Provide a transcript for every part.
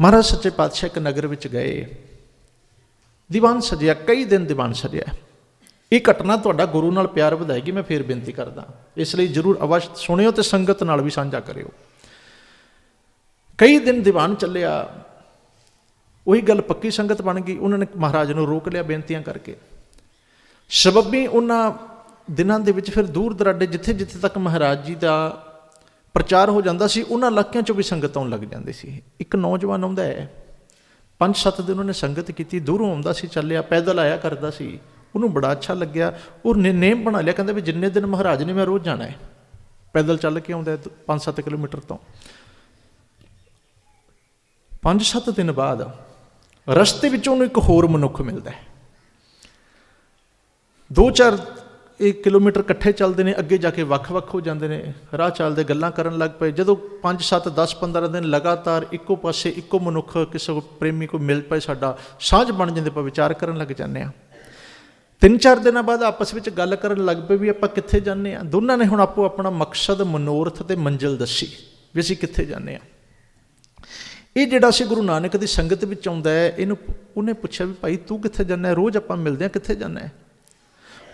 ਮਹਾਰਾਜ ਸੱਚੇ ਪਾਤਸ਼ਾਹ ਇੱਕ ਨਗਰ ਵਿੱਚ ਗਏ। ਦੀਵਾਨ ਸਜਿਆ, ਕਈ ਦਿਨ ਦੀਵਾਨ ਸਜਿਆ। ਇਹ ਘਟਨਾ ਤੁਹਾਡਾ ਗੁਰੂ ਨਾਲ ਪਿਆਰ ਵਧਾਏਗੀ, ਮੈਂ ਫੇਰ ਬੇਨਤੀ ਕਰਦਾ। ਇਸ ਲਈ ਜਰੂਰ ਅਵਸ਼ ਸੁਣਿਓ ਤੇ ਸੰਗਤ ਨਾਲ ਵੀ ਸਾਂਝਾ ਕਰਿਓ। ਕਈ ਦਿਨ ਦੀਵਾਨ ਚੱਲਿਆ, ਉਹੀ ਗੱਲ ਪੱਕੀ ਸੰਗਤ ਬਣ ਗਈ। ਉਹਨਾਂ ਨੇ ਮਹਾਰਾਜ ਨੂੰ ਰੋਕ ਲਿਆ ਬੇਨਤੀਆਂ ਕਰਕੇ। ਸ਼ਬੱਬੀ ਉਹਨਾਂ ਦਿਨਾਂ ਦੇ ਵਿੱਚ ਫਿਰ ਦੂਰ ਦਰਾਡੇ ਜਿੱਥੇ ਜਿੱਥੇ ਤੱਕ ਮਹਾਰਾਜ ਜੀ ਦਾ ਪ੍ਰਚਾਰ ਹੋ ਜਾਂਦਾ ਸੀ, ਉਹਨਾਂ ਇਲਾਕਿਆਂ ਚੋਂ ਵੀ ਸੰਗਤ ਆਉਣ ਲੱਗ ਜਾਂਦੀ ਸੀ। ਇੱਕ ਨੌਜਵਾਨ ਆਉਂਦਾ ਹੈ, ਪੰਜ ਸੱਤ ਦਿਨ ਉਹਨੇ ਸੰਗਤ ਕੀਤੀ, ਦੂਰੋਂ ਆਉਂਦਾ ਸੀ, ਚੱਲਿਆ, ਪੈਦਲ ਆਇਆ ਕਰਦਾ ਸੀ। ਉਹਨੂੰ ਬੜਾ ਅੱਛਾ ਲੱਗਿਆ, ਉਹ ਨੇਮ ਬਣਾ ਲਿਆ, ਕਹਿੰਦਾ ਵੀ ਜਿੰਨੇ ਦਿਨ ਮਹਾਰਾਜ ਨੇ ਮੈਂ ਰੋਜ਼ ਜਾਣਾ ਹੈ। ਪੈਦਲ ਚੱਲ ਕੇ ਆਉਂਦਾ 5-7 ਕਿਲੋਮੀਟਰ ਤੋਂ। 5-7 ਦਿਨ ਬਾਅਦ ਰਸਤੇ ਵਿੱਚ ਉਹਨੂੰ ਇੱਕ ਹੋਰ ਮਨੁੱਖ ਮਿਲਦਾ ਹੈ। ਦੋ ਚਾਰ ਇਹ ਕਿਲੋਮੀਟਰ ਇਕੱਠੇ ਚੱਲਦੇ ਨੇ, ਅੱਗੇ ਜਾ ਕੇ ਵੱਖ-ਵੱਖ ਹੋ ਜਾਂਦੇ ਨੇ, ਰਾਹ ਚੱਲਦੇ, ਗੱਲਾਂ ਕਰਨ ਲੱਗ ਪਏ। ਜਦੋਂ 5 7 10 15 ਦਿਨ ਲਗਾਤਾਰ ਇੱਕੋ ਪਾਸੇ, ਇੱਕੋ ਮਨੁੱਖ, ਕਿਸੇ ਪ੍ਰੇਮੀ ਕੋ ਮਿਲ ਪਏ ਸਾਡਾ, ਸਾਂਝ ਬਣ ਜਾਂਦੇ ਪਾ ਵਿਚਾਰ ਕਰਨ ਲੱਗ ਜਾਂਦੇ ਆ ਤਿੰਨ ਚਾਰ ਦਿਨਾਂ ਬਾਅਦ ਆਪਸ ਵਿੱਚ ਗੱਲ ਕਰਨ ਲੱਗ ਪਏ ਵੀ ਆਪਾਂ ਕਿੱਥੇ ਜਾਂਦੇ ਆ ਦੋਨਾਂ ਨੇ ਹੁਣ ਆਪੋ ਆਪਣਾ ਮਕਸਦ, ਮਨੋਰਥ ਤੇ ਮੰਜ਼ਿਲ ਦੱਸੀ ਵੀ ਅਸੀਂ ਕਿੱਥੇ ਜਾਂਦੇ ਆ ਇਹ ਜਿਹੜਾ ਸੀ ਗੁਰੂ ਨਾਨਕ ਦੀ ਸੰਗਤ ਵਿੱਚ ਆਉਂਦਾ ਹੈ, ਇਹਨੂੰ ਉਹਨੇ ਪੁੱਛਿਆ ਵੀ ਭਾਈ ਤੂੰ ਕਿੱਥੇ ਜਾਂਦਾ ਹੈ? ਰੋਜ਼ ਆਪਾਂ ਮਿਲਦੇ ਆ ਕਿੱਥੇ ਜਾਂਦਾ ਹੈ?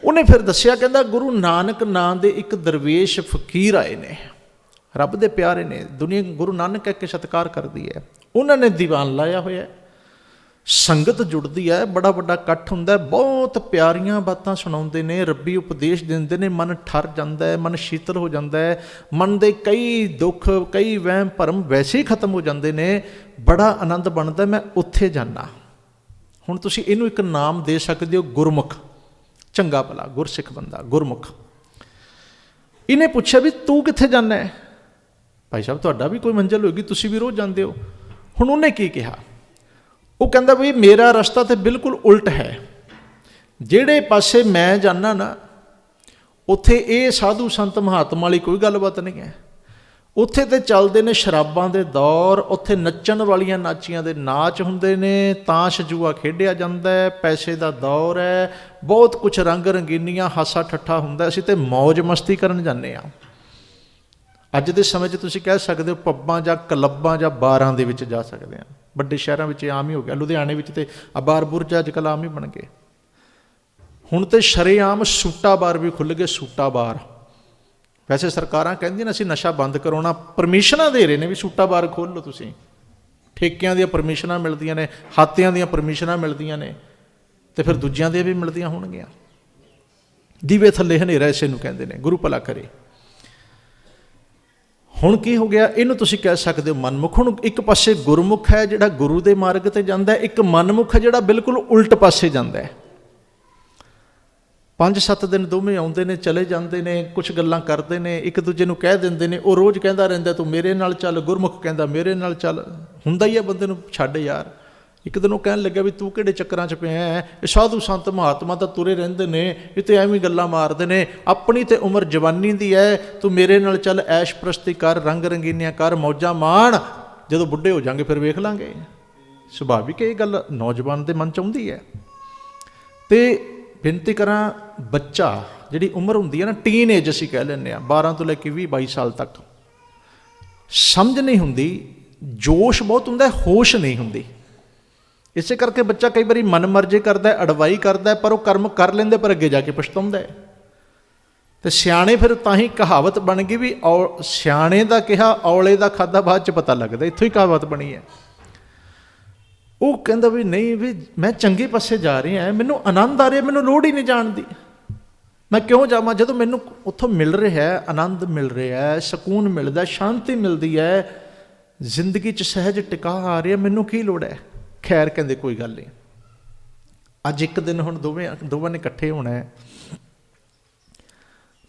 ਉਹਨੇ ਫਿਰ ਦੱਸਿਆ, ਕਹਿੰਦਾ ਗੁਰੂ ਨਾਨਕ ਨਾਂ ਦੇ ਇੱਕ ਦਰਵੇਸ਼ ਫਕੀਰ ਆਏ ਨੇ। ਰੱਬ ਦੇ ਪਿਆਰੇ ਨੇ, ਦੁਨੀਆ ਗੁਰੂ ਨਾਨਕ ਕਹਿ ਕੇ ਸਤਿਕਾਰ ਕਰਦੀ ਹੈ। ਉਹਨਾਂ ਨੇ ਦੀਵਾਨ ਲਾਇਆ ਹੋਇਆ ਸੰਗਤ ਜੁੜਦੀ ਹੈ, ਬੜਾ ਵੱਡਾ ਇਕੱਠ ਹੁੰਦਾ ਬਹੁਤ ਪਿਆਰੀਆਂ ਬਾਤਾਂ ਸੁਣਾਉਂਦੇ ਨੇ, ਰੱਬੀ ਉਪਦੇਸ਼ ਦਿੰਦੇ ਨੇ, ਮਨ ਠਰ ਜਾਂਦਾ ਹੈ, ਮਨ ਸ਼ੀਤਲ ਹੋ ਜਾਂਦਾ ਹੈ, ਮਨ ਦੇ ਕਈ ਦੁੱਖ, ਕਈ ਵਹਿਮ ਭਰਮ ਵੈਸੇ ਹੀ ਖਤਮ ਹੋ ਜਾਂਦੇ ਨੇ, ਬੜਾ ਆਨੰਦ ਬਣਦਾ, ਮੈਂ ਉੱਥੇ ਜਾਣਾ ਹੁਣ ਤੁਸੀਂ ਇਹਨੂੰ ਇੱਕ ਨਾਮ ਦੇ ਸਕਦੇ ਹੋ, ਗੁਰਮੁਖ। ਚੰਗਾ ਭਲਾ, ਗੁਰਸਿੱਖ ਬੰਦਾ, ਗੁਰਮੁਖ। ਇਹਨੇ ਪੁੱਛਿਆ ਵੀ ਤੂੰ ਕਿੱਥੇ ਜਾਣਾ ਹੈ? ਭਾਈ ਸਾਹਿਬ, ਤੁਹਾਡਾ ਵੀ ਕੋਈ ਮੰਜ਼ਿਲ ਹੋਏਗੀ, ਤੁਸੀਂ ਵੀ ਰੋਜ਼ ਜਾਂਦੇ ਹੋ। ਹੁਣ ਉਹਨੇ ਕੀ ਕਿਹਾ? ਉਹ ਕਹਿੰਦਾ ਵੀ ਮੇਰਾ ਰਸਤਾ ਤੇ ਬਿਲਕੁਲ ਉਲਟ ਹੈ। ਜਿਹੜੇ ਪਾਸੇ ਮੈਂ ਜਾਣਾ ਨਾ, ਉੱਥੇ ਇਹ ਸਾਧੂ ਸੰਤ ਮਹਾਤਮਾ ਵਾਲੀ ਕੋਈ ਗੱਲਬਾਤ ਨਹੀਂ ਹੈ। ਉੱਥੇ ਤੇ ਚੱਲਦੇ ਨੇ ਸ਼ਰਾਬਾਂ ਦੇ ਦੌਰ, ਉੱਥੇ ਨੱਚਣ ਵਾਲੀਆਂ ਨਾਚੀਆਂ ਦੇ ਨਾਚ ਹੁੰਦੇ ਨੇ ਤਾਸ਼ ਜੂਆ ਖੇਡਿਆ ਜਾਂਦਾ ਹੈ, ਪੈਸੇ ਦਾ ਦੌਰ ਹੈ, ਬਹੁਤ ਕੁਝ ਰੰਗ ਰੰਗੀਨੀਆਂ ਹਾਸਾ ਠੱਠਾ ਹੁੰਦਾ, ਅਸੀਂ ਤੇ ਮौज ਮਸਤੀ ਕਰਨ ਜਾਂਦੇ ਆ ਅੱਜ ਦੇ ਸਮੇਂ 'ਚ ਤੁਸੀਂ ਕਹਿ ਸਕਦੇ ਹੋ ਪੱਬਾਂ ਜਾਂ ਕਲੱਬਾਂ ਜਾਂ ਬਾਰਾਂ ਦੇ ਵਿੱਚ ਜਾ ਸਕਦੇ ਆ ਵੱਡੇ ਸ਼ਹਿਰਾਂ ਵਿੱਚ ਆਮ ਹੀ ਹੋ ਗਿਆ, ਲੁਧਿਆਣੇ ਵਿੱਚ ਤੇ ਆ ਬਾਰ ਬੁਰਜ ਅੱਜ ਕੱਲ੍ਹ ਆਮ ਹੀ ਬਣ ਗਏ। ਹੁਣ ਤੇ ਸ਼ਰੇਆਮ ਸੂਟਾ ਬਾਰ ਵੀ ਖੁੱਲ ਗਏ, ਸੂਟਾ ਬਾਰ। ਵੈਸੇ ਸਰਕਾਰਾਂ ਕਹਿੰਦੀਆਂ ਨੇ ਅਸੀਂ ਨਸ਼ਾ ਬੰਦ ਕਰਾਉਣਾ, ਪਰਮਿਸ਼ਨਾਂ ਦੇ ਰਹੇ ਨੇ ਵੀ ਸੂਟਾ ਬਾਰ ਖੋਲ ਲਓ ਤੁਸੀਂ। ਠੇਕਿਆਂ ਦੀਆਂ ਪਰਮਿਸ਼ਨਾਂ ਮਿਲਦੀਆਂ ਨੇ, ਹਾਤਿਆਂ ਦੀਆਂ ਪਰਮਿਸ਼ਨਾਂ ਮਿਲਦੀਆਂ ਨੇ, ਤੇ ਫਿਰ ਦੂਜਿਆਂ ਦੀਆਂ ਵੀ ਮਿਲਦੀਆਂ ਹੋਣਗੀਆਂ। ਦੀਵੇ ਥੱਲੇ ਹਨੇਰਾ ਇਸੇ ਨੂੰ ਕਹਿੰਦੇ ਨੇ, ਗੁਰੂ ਭਲਾ ਕਰੇ। ਹੁਣ ਕੀ ਹੋ ਗਿਆ? ਇਹਨੂੰ ਤੁਸੀਂ ਕਹਿ ਸਕਦੇ ਹੋ ਮਨਮੁਖ। ਹੁਣ ਇੱਕ ਪਾਸੇ ਗੁਰਮੁਖ ਹੈ ਜਿਹੜਾ ਗੁਰੂ ਦੇ ਮਾਰਗ ਤੇ ਜਾਂਦਾ ਹੈ, ਇੱਕ ਮਨਮੁਖ ਹੈ ਜਿਹੜਾ ਬਿਲਕੁਲ ਉਲਟ ਪਾਸੇ ਜਾਂਦਾ ਹੈ। ਪੰਜ ਸੱਤ ਦਿਨ ਦੋਵੇਂ ਆਉਂਦੇ ਨੇ, ਚਲੇ ਜਾਂਦੇ ਨੇ ਕੁਝ ਗੱਲਾਂ ਕਰਦੇ ਨੇ, ਇੱਕ ਦੂਜੇ ਨੂੰ ਕਹਿ ਦਿੰਦੇ ਨੇ, ਉਹ ਰੋਜ਼ ਕਹਿੰਦਾ ਰਹਿੰਦਾ, ਤੂੰ ਮੇਰੇ ਨਾਲ ਚੱਲ, ਗੁਰਮੁਖ ਕਹਿੰਦਾ, ਮੇਰੇ ਨਾਲ ਚੱਲ। ਹੁੰਦਾ ਹੀ ਆ ਬੰਦੇ ਨੂੰ, ਛੱਡ ਯਾਰ। ਇੱਕ ਦਿਨ ਉਹ ਕਹਿਣ ਲੱਗਿਆ ਵੀ ਤੂੰ ਕਿਹੜੇ ਚੱਕਰਾਂ 'ਚ ਪਿਆ ਹੈ? ਇਹ ਸਾਧੂ ਸੰਤ ਮਹਾਤਮਾ ਤਾਂ ਤੁਰੇ ਰਹਿੰਦੇ ਨੇ, ਇਹ ਤੇ ਐਵੇਂ ਗੱਲਾਂ ਮਾਰਦੇ ਨੇ। ਆਪਣੀ ਤੇ ਉਮਰ ਜਵਾਨੀ ਦੀ ਹੈ ਤੂੰ ਮੇਰੇ ਨਾਲ ਚੱਲ, ਐਸ਼ ਪ੍ਰਸਤੀ ਕਰ, ਰੰਗ ਰੰਗੀਨੀਆਂ ਕਰ, ਮੌਜਾਂ ਮਾਣ। ਜਦੋਂ ਬੁੱਢੇ ਹੋ ਜਾਾਂਗੇ, ਫਿਰ ਵੇਖ ਲਾਂਗੇ। ਸੁਭਾਵਿਕ ਇਹ ਗੱਲ ਨੌਜਵਾਨ ਦੇ ਮਨ 'ਚ ਆਉਂਦੀ ਹੈ ਤੇ ਬੇਨਤੀ ਕਰਾਂ, ਬੱਚਾ ਜਿਹੜੀ ਉਮਰ ਹੁੰਦੀ ਹੈ ਨਾ ਟੀਨ ਏਜ ਅਸੀਂ ਕਹਿ ਲੈਂਦੇ ਆ 12 ਤੋਂ ਲੈ ਕੇ 20 22 ਸਾਲ ਤੱਕ। ਸਮਝ ਨਹੀਂ ਹੁੰਦੀ, ਜੋਸ਼ ਬਹੁਤ ਹੁੰਦਾ, ਹੋਸ਼ ਨਹੀਂ ਹੁੰਦੀ। ਇਸੇ ਕਰਕੇ ਬੱਚਾ ਕਈ ਵਾਰੀ ਮਨ ਮਰਜ਼ੀ ਕਰਦਾ ਹੈ, ਅੜਵਾਈ ਕਰਦਾ ਪਰ ਉਹ ਕਰਮ ਕਰ ਲੈਂਦੇ, ਪਰ ਅੱਗੇ ਜਾ ਕੇ ਪਛਤਾਉਂਦਾ ਹੈ। ਤੇ ਸਿਆਣੇ ਫਿਰ ਤਾਂ ਹੀ ਕਹਾਵਤ ਬਣ ਗਈ ਵੀ ਔ- ਸਿਆਣੇ ਦਾ ਕਿਹਾ, ਔਲੇ ਦਾ ਖਾਦਾ ਬਾਅਦ ਚ ਪਤਾ ਲੱਗਦਾ, ਇੱਥੋਂ ਹੀ ਕਹਾਵਤ ਬਣੀ ਹੈ। ਉਹ ਕਹਿੰਦਾ ਵੀ ਨਹੀਂ ਵੀ ਮੈਂ ਚੰਗੇ ਪਾਸੇ ਜਾ ਰਿਹਾ ਮੈਨੂੰ ਆਨੰਦ ਆ ਰਿਹਾ, ਮੈਨੂੰ ਲੋੜ ਹੀ ਨਹੀਂ ਜਾਣ ਦੀ। ਮੈਂ ਕਿਉਂ ਜਾਵਾਂ? ਜਦੋਂ ਮੈਨੂੰ ਉੱਥੋਂ ਮਿਲ ਰਿਹਾ ਹੈ, ਆਨੰਦ ਮਿਲ ਰਿਹਾ ਹੈ, ਸਕੂਨ ਮਿਲਦਾ ਸ਼ਾਂਤੀ ਮਿਲਦੀ ਹੈ, ਜ਼ਿੰਦਗੀ 'ਚ ਸਹਿਜ ਟਿਕਾ ਆ ਰਿਹਾ, ਮੈਨੂੰ ਕੀ ਲੋੜ ਹੈ? ਖੈਰ ਕਹਿੰਦੇ ਕੋਈ ਗੱਲ ਨਹੀਂ। ਅੱਜ ਇੱਕ ਦਿਨ ਹੁਣ ਦੋਵੇਂ ਦੋਵਾਂ ਨੇ ਇਕੱਠੇ ਹੋਣਾ ਹੈ।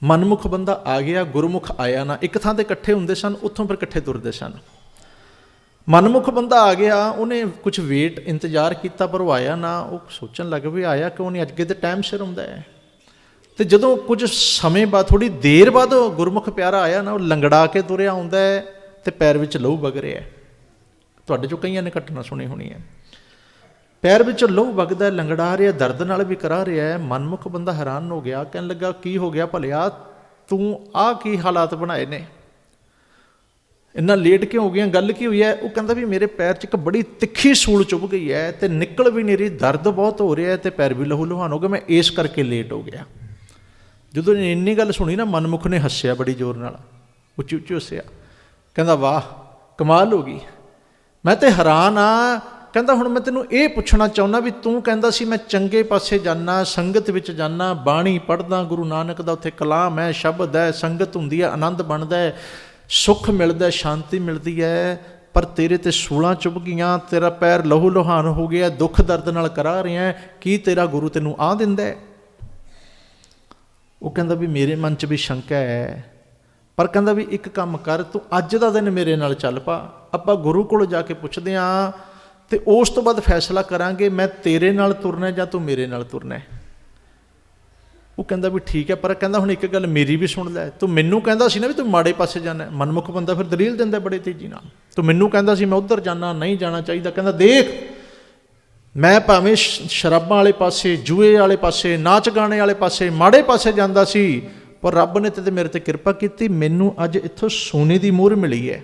ਮਨਮੁਖ ਬੰਦਾ ਆ ਗਿਆ, ਗੁਰਮੁਖ ਆਇਆ ਨਾ, ਇੱਕ ਥਾਂ ਤੇ ਇਕੱਠੇ ਹੁੰਦੇ ਸਨ, ਉੱਥੋਂ ਫਿਰ ਇਕੱਠੇ ਤੁਰਦੇ ਸਨ। ਮਨਮੁਖ ਬੰਦਾ ਆ ਗਿਆ, ਉਹਨੇ ਕੁਝ ਵੇਟ ਇੰਤਜ਼ਾਰ ਕੀਤਾ, ਪਰ ਉਹ ਆਇਆ ਨਾ, ਉਹ ਸੋਚਣ ਲੱਗ ਵੀ ਆਇਆ ਕਿਉਂ ਨਹੀਂ ਅੱਗੇ ਤੇ ਟਾਈਮ ਸਿਰ ਹੁੰਦਾ ਹੈ। ਤੇ ਜਦੋਂ ਕੁਝ ਸਮੇਂ ਬਾਅਦ ਥੋੜੀ ਦੇਰ ਬਾਅਦ ਉਹ ਗੁਰਮੁਖ ਪਿਆਰਾ ਆਇਆ ਨਾ, ਉਹ ਲੰਗੜਾ ਕੇ ਤੁਰਿਆ ਆਉਂਦਾ ਹੈ ਤੇ ਪੈਰ ਵਿੱਚ ਲਹੂ ਵਗ ਰਿਹਾ ਹੈ। ਤੁਹਾਡੇ ਚੋਂ ਕਈਆਂ ਨੇ ਘਟਨਾ ਸੁਣੀ ਹੋਣੀ ਹੈ। ਪੈਰ ਵਿੱਚੋਂ ਲਹੂ ਵਗਦਾ ਲੰਗੜਾ ਰਿਹਾ, ਦਰਦ ਨਾਲ ਵੀ ਕਰਾ ਰਿਹਾ ਹੈ। ਮਨਮੁਖ ਬੰਦਾ ਹੈਰਾਨ ਹੋ ਗਿਆ, ਕਹਿਣ ਲੱਗਾ, ਕੀ ਹੋ ਗਿਆ ਭਲਿਆ? ਤੂੰ ਆਹ ਕੀ ਹਾਲਾਤ ਬਣਾਏ ਨੇ? ਇੰਨਾ ਲੇਟ ਕਿਉਂ ਹੋ ਗਿਆ ਗੱਲ ਕੀ ਹੋਈ ਹੈ? ਉਹ ਕਹਿੰਦਾ ਵੀ ਮੇਰੇ ਪੈਰ 'ਚ ਇੱਕ ਬੜੀ ਤਿੱਖੀ ਸੂਲ ਚੁੱਭ ਗਈ ਹੈ ਤੇ ਨਿਕਲ ਵੀ ਨਹੀਂ ਰਹੀ, ਦਰਦ ਬਹੁਤ ਹੋ ਰਿਹਾ ਹੈ ਤੇ ਪੈਰ ਵੀ ਲਹੂ ਲੁਹਾਨ ਹੋ ਗਿਆ, ਮੈਂ ਇਸ ਕਰਕੇ ਲੇਟ ਹੋ ਗਿਆ। ਜਦੋਂ ਇੰਨੀ ਗੱਲ ਸੁਣੀ ਨਾ, ਮਨਮੁਖ ਨੇ ਹੱਸਿਆ ਬੜੀ ਜ਼ੋਰ ਨਾਲ, ਉੱਚੀ ਉੱਚੀ ਹੱਸਿਆ। ਕਹਿੰਦਾ, ਵਾਹ, ਕਮਾਲ ਹੋ ਗਈ। ਮੈਂ ਤੇ ਹੈਰਾਨ ਆ। ਕਹਿੰਦਾ, ਹੁਣ ਮੈਂ ਤੈਨੂੰ ਇਹ ਪੁੱਛਣਾ ਚਾਹੁੰਦਾ ਵੀ ਤੂੰ ਕਹਿੰਦਾ ਸੀ ਮੈਂ ਚੰਗੇ ਪਾਸੇ ਜਾਣਾ ਸੰਗਤ ਵਿੱਚ ਜਾਣਾ ਬਾਣੀ ਪੜਦਾ ਗੁਰੂ ਨਾਨਕ ਦਾ ਉੱਥੇ ਕਲਾਮ ਹੈ, ਸ਼ਬਦ ਹੈ, ਸੰਗਤ ਹੁੰਦੀ ਹੈ, ਆਨੰਦ ਬਣਦਾ ਹੈ। ਸੁੱਖ ਮਿਲਦਾ, ਸ਼ਾਂਤੀ ਮਿਲਦੀ ਹੈ ਪਰ ਤੇਰੇ ਤੇ ਸੂਲਾਂ ਚੁੱਭ ਗਈਆਂ, ਤੇਰਾ ਪੈਰ ਲਹੂ ਲੋਹਾਨ ਹੋ ਗਿਆ, ਦੁੱਖ ਦਰਦ ਨਾਲ ਕਰਾ ਰਿਹਾ ਕੀ ਤੇਰਾ ਗੁਰੂ ਤੈਨੂੰ ਆ ਦਿੰਦਾ ਹੈ ਉਹ ਕਹਿੰਦਾ ਵੀ ਮੇਰੇ ਮਨ 'ਚ ਵੀ ਸ਼ੰਕਾ ਹੈ ਪਰ ਕਹਿੰਦਾ ਵੀ ਇੱਕ ਕੰਮ ਕਰ, ਤੂੰ ਅੱਜ ਦਾ ਦਿਨ ਮੇਰੇ ਨਾਲ ਚੱਲ ਪਾ। ਆਪਾਂ ਗੁਰੂ ਕੋਲ ਜਾ ਕੇ ਪੁੱਛਦੇ ਆਂ, ਤੇ ਉਸ ਤੋਂ ਬਾਅਦ ਫੈਸਲਾ ਕਰਾਂਗੇ, ਮੈਂ ਤੇਰੇ ਨਾਲ ਤੁਰਨਾ ਜਾਂ ਤੂੰ ਮੇਰੇ ਨਾਲ ਤੁਰਨਾ ਹੈ ਉਹ ਕਹਿੰਦਾ ਵੀ ਠੀਕ ਹੈ, ਪਰ ਕਹਿੰਦਾ ਹੁਣ ਇੱਕ ਗੱਲ ਮੇਰੀ ਵੀ ਸੁਣ ਲੈ। ਤੂੰ ਮੈਨੂੰ ਕਹਿੰਦਾ ਸੀ ਨਾ ਵੀ ਤੂੰ ਮਾੜੇ ਪਾਸੇ ਜਾਣਾ। ਹੈ। ਮਨਮੁਖ ਬੰਦਾ ਫਿਰ ਦਲੀਲ ਦਿੰਦਾ ਬੜੇ ਤੇਜ਼ੀ ਨਾਲ। ਤੂੰ ਮੈਨੂੰ ਕਹਿੰਦਾ ਸੀ ਮੈਂ ਉੱਧਰ ਜਾਣਾ, ਨਹੀਂ ਜਾਣਾ ਚਾਹੀਦਾ। ਕਹਿੰਦਾ ਦੇਖ, ਮੈਂ ਭਾਵੇਂ ਸ਼- ਸ਼ਰਾਬਾਂ ਵਾਲੇ ਪਾਸੇ, ਜੂਏ ਵਾਲੇ ਪਾਸੇ, ਨਾਚ ਗਾਣੇ ਵਾਲੇ ਪਾਸੇ, ਮਾੜੇ ਪਾਸੇ ਜਾਂਦਾ ਸੀ, ਪਰ ਰੱਬ ਨੇ ਤੇ ਮੇਰੇ ਤੇ ਕਿਰਪਾ ਕੀਤੀ। ਮੈਨੂੰ ਅੱਜ ਇੱਥੋਂ ਸੋਨੇ ਦੀ ਮੋਹਰ ਮਿਲੀ ਹੈ।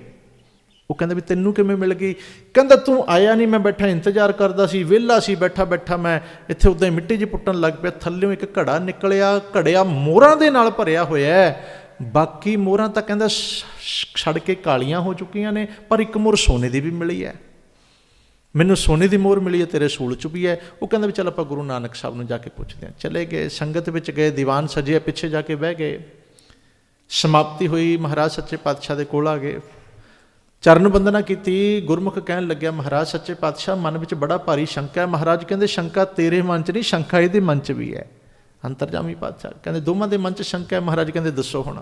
ਉਹ ਕਹਿੰਦਾ ਵੀ ਤੈਨੂੰ ਕਿਵੇਂ ਮਿਲ ਗਈ? ਕਹਿੰਦਾ ਤੂੰ ਆਇਆ ਨਹੀਂ, ਮੈਂ ਬੈਠਾ ਇੰਤਜ਼ਾਰ ਕਰਦਾ ਸੀ, ਵਿਹਲਾ ਸੀ, ਬੈਠਾ ਬੈਠਾ ਮੈਂ ਇੱਥੇ ਉਦਾਂ ਹੀ ਮਿੱਟੀ 'ਚ ਪੁੱਟਣ ਲੱਗ ਪਿਆ ਥੱਲੇੋਂ ਇੱਕ ਘੜਾ ਨਿਕਲਿਆ, ਘੜਿਆ ਮੋਹਰਾਂ ਦੇ ਨਾਲ ਭਰਿਆ ਹੋਇਆ ਬਾਕੀ ਮੋਹਰਾਂ ਤਾਂ ਕਹਿੰਦਾ ਸ- ਛੜ ਕੇ ਕਾਲੀਆਂ ਹੋ ਚੁੱਕੀਆਂ ਨੇ, ਪਰ ਇੱਕ ਮੋਹਰ ਸੋਨੇ ਦੀ ਵੀ ਮਿਲੀ ਹੈ। ਮੈਨੂੰ ਸੋਨੇ ਦੀ ਮੋਹਰ ਮਿਲੀ ਹੈ, ਤੇਰੇ ਸੂਲ ਚ ਵੀ ਹੈ। ਉਹ ਕਹਿੰਦਾ ਵੀ ਚੱਲ ਆਪਾਂ ਗੁਰੂ ਨਾਨਕ ਸਾਹਿਬ ਨੂੰ ਜਾ ਕੇ ਪੁੱਛਦੇ ਹਾਂ। ਚਲੇ ਗਏ, ਸੰਗਤ ਵਿੱਚ ਗਏ, ਦੀਵਾਨ ਸਜਿਆ ਪਿੱਛੇ ਜਾ ਕੇ ਬਹਿ ਗਏ। ਸਮਾਪਤੀ ਹੋਈ, ਮਹਾਰਾਜ ਸੱਚੇ ਪਾਤਸ਼ਾਹ ਦੇ ਕੋਲ ਆ ਗਏ। ਚਰਨ ਬੰਦਨਾ ਕੀਤੀ, ਗੁਰਮੁਖ ਕਹਿਣ ਲੱਗਿਆ, ਮਹਾਰਾਜ, ਸੱਚੇ ਪਾਤਸ਼ਾਹ, ਮਨ ਵਿੱਚ ਬੜਾ ਭਾਰੀ ਸ਼ੰਕਾ ਹੈ। ਮਹਾਰਾਜ ਕਹਿੰਦੇ, ਸ਼ੰਕਾ ਤੇਰੇ ਮਨ 'ਚ ਨਹੀਂ, ਸ਼ੰਕਾ ਇਹਦੇ ਮਨ 'ਚ ਵੀ ਹੈ। ਅੰਤਰਜਾਮੀ ਪਾਤਸ਼ਾਹ ਕਹਿੰਦੇ, ਦੋਵਾਂ ਦੇ ਮਨ 'ਚ ਸ਼ੰਕਾ ਹੈ। ਮਹਾਰਾਜ ਕਹਿੰਦੇ, ਦੱਸੋ ਹੁਣ।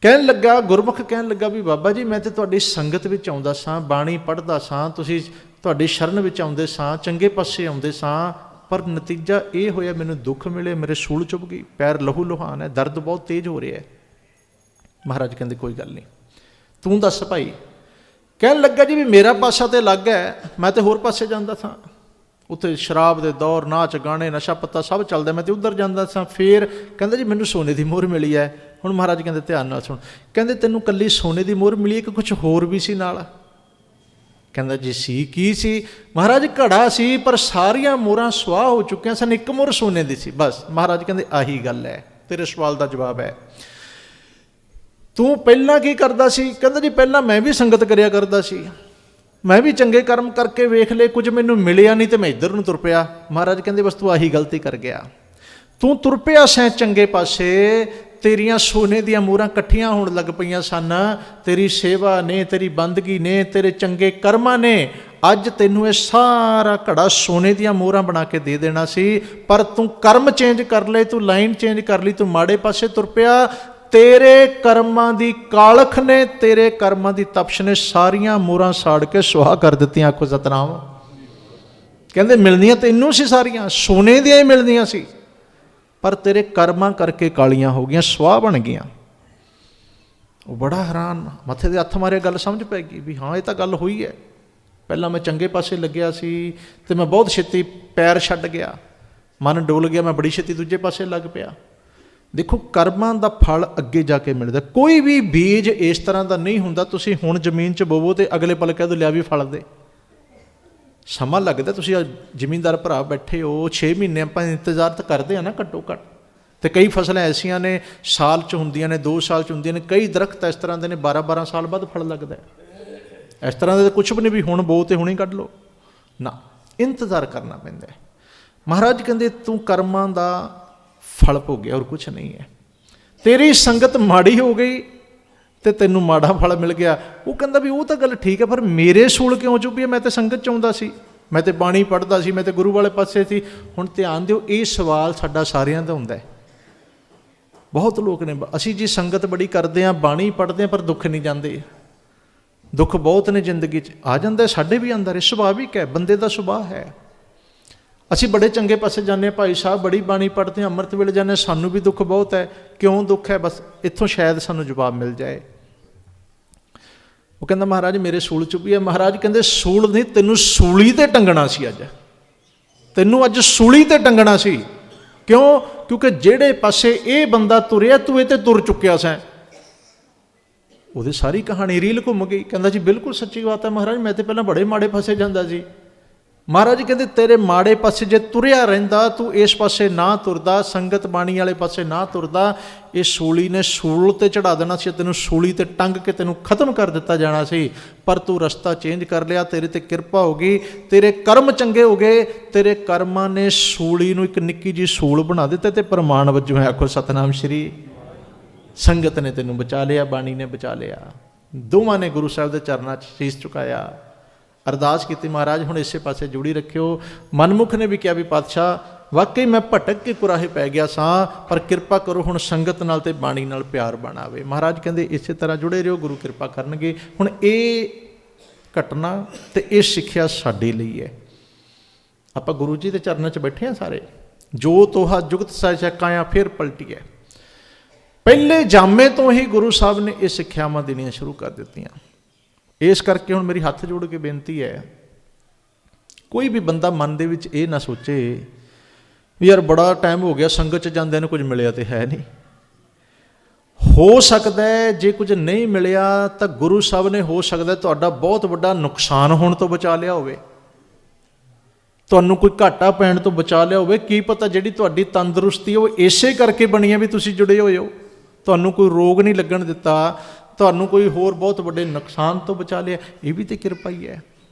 ਕਹਿਣ ਲੱਗਾ, ਗੁਰਮੁਖ ਕਹਿਣ ਲੱਗਾ ਵੀ, ਬਾਬਾ ਜੀ, ਮੈਂ ਤੇ ਤੁਹਾਡੀ ਸੰਗਤ ਵਿੱਚ ਆਉਂਦਾ ਸਾਂ, ਬਾਣੀ ਪੜ੍ਹਦਾ ਸਾਂ, ਤੁਸੀਂ ਤੁਹਾਡੀ ਸ਼ਰਨ ਵਿੱਚ ਆਉਂਦੇ ਸਾਂ, ਚੰਗੇ ਪਾਸੇ ਆਉਂਦੇ ਸਾਂ, ਪਰ ਨਤੀਜਾ ਇਹ ਹੋਇਆ, ਮੈਨੂੰ ਦੁੱਖ ਮਿਲੇ ਮੇਰੇ ਸੂਲ ਚੁੱਭ ਗਈ, ਪੈਰ ਲਹੂ ਲੁਹਾਨ ਹੈ, ਦਰਦ ਬਹੁਤ ਤੇਜ਼ ਹੋ ਰਿਹਾ ਹੈ। ਮਹਾਰਾਜ ਕਹਿੰਦੇ, ਕੋਈ ਗੱਲ ਨਹੀਂ। ਤੂੰ ਦੱਸ ਭਾਈ। ਕਹਿਣ ਲੱਗਾ ਜੀ ਵੀ ਮੇਰਾ ਪਾਸਾ ਤੇ ਲੱਗ ਹੈ ਮੈਂ ਤੇ ਹੋਰ ਪਾਸੇ ਜਾਂਦਾ ਸਾਂ। ਉੱਥੇ ਸ਼ਰਾਬ ਦੇ ਦੌਰ, ਨਾਚ, ਗਾਣੇ, ਨਸ਼ਾ ਪੱਤਾ ਸਭ ਚੱਲਦਾ, ਮੈਂ ਤੇ ਉੱਧਰ ਜਾਂਦਾ ਸਾਂ। ਫੇਰ ਕਹਿੰਦਾ ਜੀ, ਮੈਨੂੰ ਸੋਨੇ ਦੀ ਮੋਹਰ ਮਿਲੀ ਹੈ ਹੁਣ ਮਹਾਰਾਜ ਕਹਿੰਦੇ, ਧਿਆਨ ਨਾਲ ਸੁਣ। ਕਹਿੰਦੇ, ਤੈਨੂੰ ਕੱਲੀ ਸੋਨੇ ਦੀ ਮੋਹਰ ਮਿਲੀ ਹੈ ਕਿ ਕੁਝ ਹੋਰ ਵੀ ਸੀ ਨਾਲ? ਕਹਿੰਦਾ ਜੀ, ਸੀ ਕੀ ਸੀ? ਮਹਾਰਾਜ, ਘੜਾ ਸੀ, ਪਰ ਸਾਰੀਆਂ ਮੋਹਰਾਂ ਸਵਾਹ ਹੋ ਚੁੱਕੀਆਂ ਸਨ। ਇੱਕ ਮੋਹਰ ਸੋਨੇ ਦੀ ਸੀ, ਬਸ। ਮਹਾਰਾਜ ਕਹਿੰਦੇ, ਆਹੀ ਗੱਲ ਹੈ ਤੇਰੇ ਸਵਾਲ ਦਾ ਜਵਾਬ ਹੈ ਤੂੰ ਪਹਿਲਾਂ ਕੀ ਕਰਦਾ ਸੀ? ਕਹਿੰਦਾ ਜੀ, ਪਹਿਲਾਂ ਮੈਂ ਵੀ ਸੰਗਤ ਕਰਿਆ ਕਰਦਾ ਸੀ। ਮੈਂ ਵੀ ਚੰਗੇ ਕਰਮ ਕਰਕੇ ਵੇਖ ਲਏ, ਕੁਝ ਮੈਨੂੰ ਮਿਲਿਆ ਨਹੀਂ ਤੇ ਮੈਂ ਇੱਧਰ ਨੂੰ ਤੁਰ ਪਿਆ। ਮਹਾਰਾਜ ਕਹਿੰਦੇ, ਬਸ ਤੂੰ ਆਹੀ ਗਲਤੀ ਕਰ ਗਿਆ। ਤੂੰ ਤੁਰ ਪਿਆ ਸੈਂ ਚੰਗੇ ਪਾਸੇ, ਤੇਰੀਆਂ ਸੋਨੇ ਦੀਆਂ ਮੂਰਾਂ ਇਕੱਠੀਆਂ ਹੋਣ ਲੱਗ ਪਈਆਂ ਸਨ। ਤੇਰੀ ਸੇਵਾ ਨੇ, ਤੇਰੀ ਬੰਦਗੀ ਨੇ, ਤੇਰੇ ਚੰਗੇ ਕਰਮਾਂ ਨੇ, ਅੱਜ ਤੈਨੂੰ ਇਹ ਸਾਰਾ ਘੜਾ ਸੋਨੇ ਦੀਆਂ ਮੋਹਰਾਂ ਬਣਾ ਕੇ ਦੇ ਦੇਣਾ ਸੀ। ਪਰ ਤੂੰ ਕਰਮ ਚੇਂਜ ਕਰ ਲਏ, ਤੂੰ ਲਾਈਨ ਚੇਂਜ ਕਰ ਲਈ, ਤੂੰ ਮਾੜੇ ਪਾਸੇ ਤੁਰ ਪਿਆ। ਤੇਰੇ ਕਰਮਾਂ ਦੀ ਕਾਲਖ ਨੇ, ਤੇਰੇ ਕਰਮਾਂ ਦੀ ਤਪਸ਼ ਨੇ ਸਾਰੀਆਂ ਮੋਹਰਾਂ ਸਾੜ ਕੇ ਸੁਆਹ ਕਰ ਦਿੱਤੀਆਂ, ਆਖੋ ਸਤਨਾਮ। ਕਹਿੰਦੇ ਮਿਲਣੀਆਂ ਤੈਨੂੰ ਸੀ ਸਾਰੀਆਂ, ਸੋਨੇ ਦੀਆਂ ਹੀ ਮਿਲਦੀਆਂ ਸੀ। ਪਰ ਤੇਰੇ ਕਰਮਾਂ ਕਰਕੇ ਕਾਲੀਆਂ ਹੋ ਗਈਆਂ, ਸੁਆਹ ਬਣ ਗਈਆਂ। ਉਹ ਬੜਾ ਹੈਰਾਨ, ਮੱਥੇ ਦੇ ਹੱਥ ਮਾਰੇ ਗੱਲ ਸਮਝ ਪੈ ਗਈ ਵੀ ਹਾਂ, ਇਹ ਤਾਂ ਗੱਲ ਹੋਈ ਹੈ। ਪਹਿਲਾਂ ਮੈਂ ਚੰਗੇ ਪਾਸੇ ਲੱਗਿਆ ਸੀ ਤੇ ਮੈਂ ਬਹੁਤ ਛੇਤੀ ਪੈਰ ਛੱਡ ਗਿਆ। ਮਨ ਡੋਲ ਗਿਆ, ਮੈਂ ਬੜੀ ਛੇਤੀ ਦੂਜੇ ਪਾਸੇ ਲੱਗ ਪਿਆ। ਦੇਖੋ, ਕਰਮਾਂ ਦਾ ਫਲ ਅੱਗੇ ਜਾ ਕੇ ਮਿਲਦਾ। ਕੋਈ ਵੀ ਬੀਜ ਇਸ ਤਰ੍ਹਾਂ ਦਾ ਨਹੀਂ ਹੁੰਦਾ, ਤੁਸੀਂ ਹੁਣ ਜ਼ਮੀਨ 'ਚ ਬੋਵੋ ਤੇ ਅਗਲੇ ਪਲ ਕਹਿ ਦੋ, ਲਿਆ ਵੀ ਫਲ ਦੇ। ਸਮਾਂ ਲੱਗਦਾ, ਤੁਸੀਂ ਆਹ ਜ਼ਿਮੀਂਦਾਰ ਭਰਾ ਬੈਠੇ ਹੋ 6 ਮਹੀਨੇ ਆਪਾਂ ਇੰਤਜ਼ਾਰ ਤਾਂ ਕਰਦੇ ਆ ਨਾ ਘੱਟੋ ਘੱਟ ਤੇ ਕਈ ਫਸਲਾਂ ਐਸੀਆਂ ਨੇ, ਸਾਲ 'ਚ ਹੁੰਦੀਆਂ ਨੇ 2 ਸਾਲ 'ਚ ਹੁੰਦੀਆਂ ਨੇ, ਕਈ ਦਰਖਤ ਇਸ ਤਰ੍ਹਾਂ ਦੇ ਨੇ 12 12 ਸਾਲ ਬਾਅਦ ਫਲ ਲੱਗਦਾ ਇਸ ਤਰ੍ਹਾਂ ਦੇ ਕੁਝ ਵੀ ਨਹੀਂ ਵੀ ਹੁਣ ਬੋ ਤੇ ਹੁਣੇ ਕੱਢ ਲਓ। ਨਾ, ਇੰਤਜ਼ਾਰ ਕਰਨਾ ਪੈਂਦਾ ਮਹਾਰਾਜ ਕਹਿੰਦੇ, ਤੂੰ ਕਰਮਾਂ ਦਾ ਫਲ ਭੋਗਿਆ ਔਰ ਕੁਝ ਨਹੀਂ ਹੈ। ਤੇਰੀ ਸੰਗਤ ਮਾੜੀ ਹੋ ਗਈ ਤੇ ਤੈਨੂੰ ਮਾੜਾ ਫਲ ਮਿਲ ਗਿਆ। ਉਹ ਕਹਿੰਦਾ ਵੀ ਉਹ ਤਾਂ ਗੱਲ ਠੀਕ ਹੈ, ਪਰ ਮੇਰੇ ਸੂਲ ਕਿਉਂ ਚੁੱਭੀ ਹੈ? ਮੈਂ ਤੇ ਸੰਗਤ ਚ ਆਉਂਦਾ ਸੀ। ਮੈਂ ਤੇ ਬਾਣੀ ਪੜ੍ਹਦਾ ਸੀ, ਮੈਂ ਤੇ ਗੁਰੂ ਵਾਲੇ ਪਾਸੇ ਸੀ। ਹੁਣ ਧਿਆਨ ਦਿਓ, ਇਹ ਸਵਾਲ ਸਾਡਾ ਸਾਰਿਆਂ ਦਾ ਹੁੰਦਾ ਹੈ। ਬਹੁਤ ਲੋਕ ਨੇ, ਅਸੀਂ ਜੀ ਸੰਗਤ ਬੜੀ ਕਰਦੇ ਆ ਬਾਣੀ ਪੜ੍ਹਦੇ ਆ ਪਰ ਦੁੱਖ ਨਹੀਂ ਜਾਂਦੇ। ਦੁੱਖ ਬਹੁਤ ਨੇ ਜ਼ਿੰਦਗੀ 'ਚ। ਆ ਜਾਂਦਾ ਸਾਡੇ ਵੀ ਅੰਦਰ ਇਹ ਸੁਭਾਵਿਕ ਹੈ, ਬੰਦੇ ਦਾ ਸੁਭਾਅ ਹੈ। ਅਸੀਂ ਬੜੇ ਚੰਗੇ ਪਾਸੇ ਜਾਂਦੇ ਹਾਂ, ਭਾਈ ਸਾਹਿਬ ਬੜੀ ਬਾਣੀ ਪੜ੍ਹਦੇ ਹਾਂ, ਅੰਮ੍ਰਿਤ ਵੇਲੇ ਜਾਂਦੇ ਹਾਂ, ਸਾਨੂੰ ਵੀ ਦੁੱਖ ਬਹੁਤ ਹੈ। ਕਿਉਂ ਦੁੱਖ ਹੈ? ਬਸ ਇੱਥੋਂ ਸ਼ਾਇਦ ਸਾਨੂੰ ਜਵਾਬ ਮਿਲ ਜਾਏ। ਉਹ ਕਹਿੰਦਾ, ਮਹਾਰਾਜ, ਮੇਰੇ ਸੂਲ ਚੁੱਭੀ ਹੈ। ਮਹਾਰਾਜ ਕਹਿੰਦੇ, ਸੂਲ ਨਹੀਂ, ਤੈਨੂੰ ਸੂਲੀ ਤੇ ਟੰਗਣਾ ਸੀ ਅੱਜ। ਤੈਨੂੰ ਅੱਜ ਸੂਲੀ ਤੇ ਟੰਗਣਾ ਸੀ। ਕਿਉਂ? ਕਿਉਂਕਿ ਜਿਹੜੇ ਪਾਸੇ ਇਹ ਬੰਦਾ ਤੁਰਿਆ, ਤੂੰ ਇਹ ਤੇ ਤੁਰ ਚੁੱਕਿਆ ਸੈਂ। ਉਹਦੀ ਸਾਰੀ ਕਹਾਣੀ ਰੀਲ ਘੁੰਮ ਗਈ। ਕਹਿੰਦਾ, ਜੀ, ਬਿਲਕੁਲ ਸੱਚੀ ਬਾਤ ਹੈ ਮਹਾਰਾਜ, ਮੈਂ ਤੇ ਪਹਿਲਾਂ ਬੜੇ ਮਾੜੇ ਫਸੇ ਜਾਂਦਾ ਸੀ। ਮਹਾਰਾਜ ਕਹਿੰਦੇ, ਤੇਰੇ ਮਾੜੇ ਪਾਸੇ ਜੇ ਤੁਰਿਆ ਰਹਿੰਦਾ, ਤੂੰ ਇਸ ਪਾਸੇ ਨਾ ਤੁਰਦਾ, ਸੰਗਤ ਬਾਣੀ ਵਾਲੇ ਪਾਸੇ ਨਾ ਤੁਰਦਾ, ਇਹ ਸੂਲੀ ਨੇ ਸੂਲ ਤੇ ਚੜਾ ਦੇਣਾ ਸੀ, ਤੈਨੂੰ ਸੂਲੀ ਤੇ ਟੰਗ ਕੇ ਤੈਨੂੰ ਖਤਮ ਕਰ ਦਿੱਤਾ ਜਾਣਾ ਸੀ, ਪਰ ਤੂੰ ਰਸਤਾ ਚੇਂਜ ਕਰ ਲਿਆ, ਤੇਰੇ ਤੇ ਕਿਰਪਾ ਹੋ ਗਈ, ਤੇਰੇ ਕਰਮ ਚੰਗੇ ਹੋ ਗਏ, ਤੇਰੇ ਕਰਮਾਂ ਨੇ ਸੂਲੀ ਨੂੰ ਇੱਕ ਨਿੱਕੀ ਜੀ ਸੂਲ ਬਣਾ ਦਿੱਤਾ ਤੇ ਪ੍ਰਮਾਣ ਵਜੋਂ ਹੈ ਆਖੋ, ਸਤਨਾਮ ਸ਼੍ਰੀ, ਸੰਗਤ ਨੇ ਤੈਨੂੰ ਬਚਾ ਲਿਆ, ਬਾਣੀ ਨੇ ਬਚਾ ਲਿਆ, ਦੋਵਾਂ ਨੇ ਗੁਰੂ ਸਾਹਿਬ ਦੇ ਚਰਨਾਂ 'ਚ ਸੀਸ ਝੁਕਾਇਆ ਅਰਦਾਸ ਕੀਤੀ ਮਹਾਰਾਜ, ਹੁਣ ਇਸੇ ਪਾਸੇ ਜੁੜੀ ਰੱਖਿਓ। ਮਨਮੁਖ ਨੇ ਵੀ ਕਿਹਾ ਵੀ ਪਾਤਸ਼ਾਹ, ਵਾਕਈ ਮੈਂ ਭਟਕ ਕੇ ਕੁਰਾਹੇ ਪੈ ਗਿਆ ਸਾਂ, ਪਰ ਕਿਰਪਾ ਕਰੋ ਹੁਣ ਸੰਗਤ ਨਾਲ ਤੇ ਬਾਣੀ ਨਾਲ ਪਿਆਰ ਬਣਾਵੇ। ਮਹਾਰਾਜ ਕਹਿੰਦੇ, ਇਸੇ ਤਰ੍ਹਾਂ ਜੁੜੇ ਰਹੋ, ਗੁਰੂ ਕਿਰਪਾ ਕਰਨਗੇ। ਹੁਣ ਇਹ ਘਟਨਾ ਤੇ ਇਹ ਸਿੱਖਿਆ ਸਾਡੇ ਲਈ ਹੈ। ਆਪਾਂ ਗੁਰੂ ਜੀ ਦੇ ਚਰਨਾਂ 'ਚ ਬੈਠੇ ਆ ਸਾਰੇ। ਜੋ ਤੋਹਾ ਜੁਗਤ ਸਹਿ ਫਿਰ ਪਲਟੀ ਹੈ। ਪਹਿਲੇ ਜਾਮੇ ਤੋਂ ਹੀ ਗੁਰੂ ਸਾਹਿਬ ਨੇ ਇਹ ਸਿੱਖਿਆਵਾਂ ਦੇਣੀਆਂ ਸ਼ੁਰੂ ਕਰ ਦਿੱਤੀਆਂ। ਇਸ ਕਰਕੇ ਹੁਣ ਮੇਰੀ ਹੱਥ ਜੋੜ ਕੇ ਬੇਨਤੀ ਹੈ, ਕੋਈ ਵੀ ਬੰਦਾ ਮਨ ਦੇ ਵਿੱਚ ਇਹ ਨਾ ਸੋਚੇ ਵੀ ਯਾਰ ਬੜਾ ਟਾਈਮ ਹੋ ਗਿਆ ਸੰਗਤ ਚ ਜਾਂਦਿਆਂ ਨੂੰ ਕੁਝ ਮਿਲਿਆ ਤੇ ਹੈ ਨਹੀਂ। ਹੋ ਸਕਦਾ ਹੈ ਜੇ ਕੁਝ ਨਹੀਂ ਮਿਲਿਆ ਤਾਂ ਗੁਰੂ ਸਾਹਿਬ ਨੇ ਹੋ ਸਕਦਾ ਤੁਹਾਡਾ ਬਹੁਤ ਵੱਡਾ ਨੁਕਸਾਨ ਹੋਣ ਤੋਂ ਬਚਾ ਲਿਆ ਹੋਵੇ। ਤੁਹਾਨੂੰ ਕੋਈ ਘਾਟਾ ਪੈਣ ਤੋਂ ਬਚਾ ਲਿਆ ਹੋਵੇ, ਕੀ ਪਤਾ ਜਿਹੜੀ ਤੁਹਾਡੀ ਤੰਦਰੁਸਤੀ ਉਹ ਇਸੇ ਕਰਕੇ ਬਣੀ ਹੈ ਵੀ ਤੁਸੀਂ ਜੁੜੇ ਹੋਏ ਹੋ। ਤੁਹਾਨੂੰ ਕੋਈ ਰੋਗ ਨਹੀਂ ਲੱਗਣ ਦਿੱਤਾ ਤੁਹਾਨੂੰ ਕੋਈ ਹੋਰ ਬਹੁਤ ਵੱਡੇ ਨੁਕਸਾਨ ਤੋਂ ਬਚਾ ਲਿਆ, ਇਹ ਵੀ ਤੇ ਕਿਰਪਾ ਹੀ ਹੈ।